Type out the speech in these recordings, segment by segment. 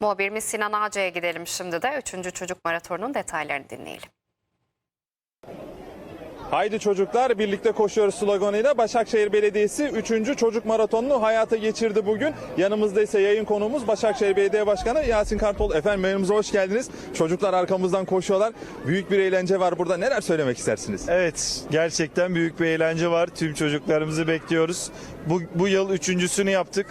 Muhabirimiz Sinan Ağaca'ya gidelim şimdi de. Üçüncü çocuk maratonunun detaylarını dinleyelim. Haydi çocuklar birlikte koşuyoruz sloganıyla Başakşehir Belediyesi 3. çocuk maratonunu hayata geçirdi bugün. Yanımızda ise yayın konuğumuz Başakşehir Belediye Başkanı Yasin Kartol. Efendim yayınımıza hoş geldiniz. Çocuklar arkamızdan koşuyorlar. Büyük bir eğlence var burada. Neler söylemek istersiniz? Evet, gerçekten büyük bir eğlence var. Tüm çocuklarımızı bekliyoruz. Bu, bu yıl üçüncüsünü yaptık.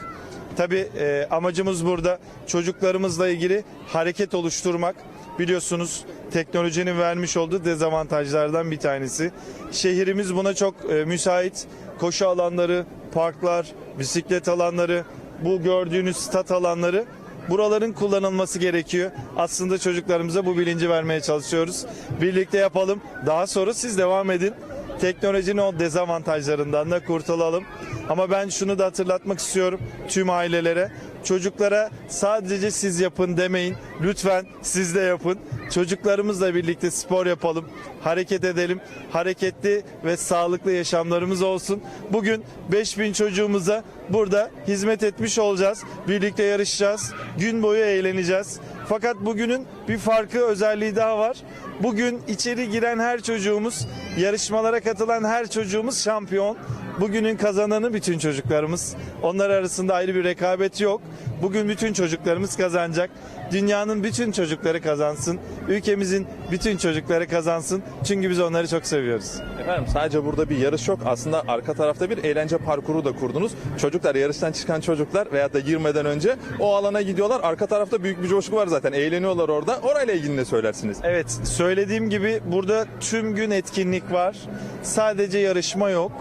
Tabii e, amacımız burada çocuklarımızla ilgili hareket oluşturmak. Biliyorsunuz teknolojinin vermiş olduğu dezavantajlardan bir tanesi. Şehrimiz buna çok e, müsait. Koşu alanları, parklar, bisiklet alanları, bu gördüğünüz stat alanları buraların kullanılması gerekiyor. Aslında çocuklarımıza bu bilinci vermeye çalışıyoruz. Birlikte yapalım. Daha sonra siz devam edin. Teknolojinin o dezavantajlarından da kurtulalım. Ama ben şunu da hatırlatmak istiyorum tüm ailelere. Çocuklara sadece siz yapın demeyin. Lütfen siz de yapın. Çocuklarımızla birlikte spor yapalım. Hareket edelim. Hareketli ve sağlıklı yaşamlarımız olsun. Bugün 5000 çocuğumuza burada hizmet etmiş olacağız. Birlikte yarışacağız. Gün boyu eğleneceğiz. Fakat bugünün bir farkı özelliği daha var. Bugün içeri giren her çocuğumuz, yarışmalara katılan her çocuğumuz şampiyon. Bugünün kazananı bütün çocuklarımız. Onlar arasında ayrı bir rekabet yok. Bugün bütün çocuklarımız kazanacak. Dünyanın bütün çocukları kazansın. Ülkemizin bütün çocukları kazansın. Çünkü biz onları çok seviyoruz. Efendim sadece burada bir yarış yok. Aslında arka tarafta bir eğlence parkuru da kurdunuz. Çocuklar yarıştan çıkan çocuklar veyahut da girmeden önce o alana gidiyorlar. Arka tarafta büyük bir coşku var zaten. Eğleniyorlar orada. Orayla ilgili ne söylersiniz? Evet, söylediğim gibi burada tüm gün etkinlik var. Sadece yarışma yok.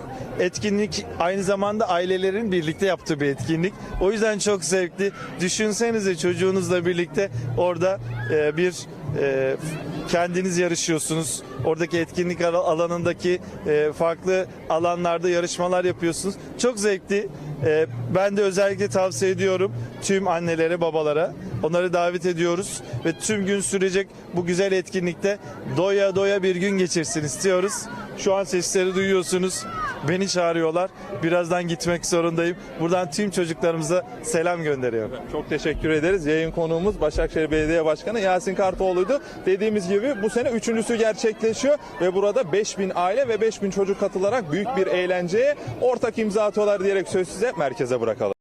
Etkinlik aynı zamanda ailelerin birlikte yaptığı bir etkinlik. O yüzden çok zevkli. Düşünsenize çocuğunuzla birlikte orada e, bir e, kendiniz yarışıyorsunuz. Oradaki etkinlik al- alanındaki e, farklı alanlarda yarışmalar yapıyorsunuz. Çok zevkli. E, ben de özellikle tavsiye ediyorum tüm annelere, babalara. Onları davet ediyoruz ve tüm gün sürecek bu güzel etkinlikte doya doya bir gün geçirsin istiyoruz. Şu an sesleri duyuyorsunuz. Beni çağırıyorlar. Birazdan gitmek zorundayım. Buradan tüm çocuklarımıza selam gönderiyorum. Çok teşekkür ederiz. Yayın konuğumuz Başakşehir Belediye Başkanı Yasin Kartoğlu'ydu. Dediğimiz gibi bu sene üçüncüsü gerçekleşiyor ve burada 5000 aile ve 5000 çocuk katılarak büyük bir eğlenceye ortak imza atıyorlar diyerek söz size merkeze bırakalım.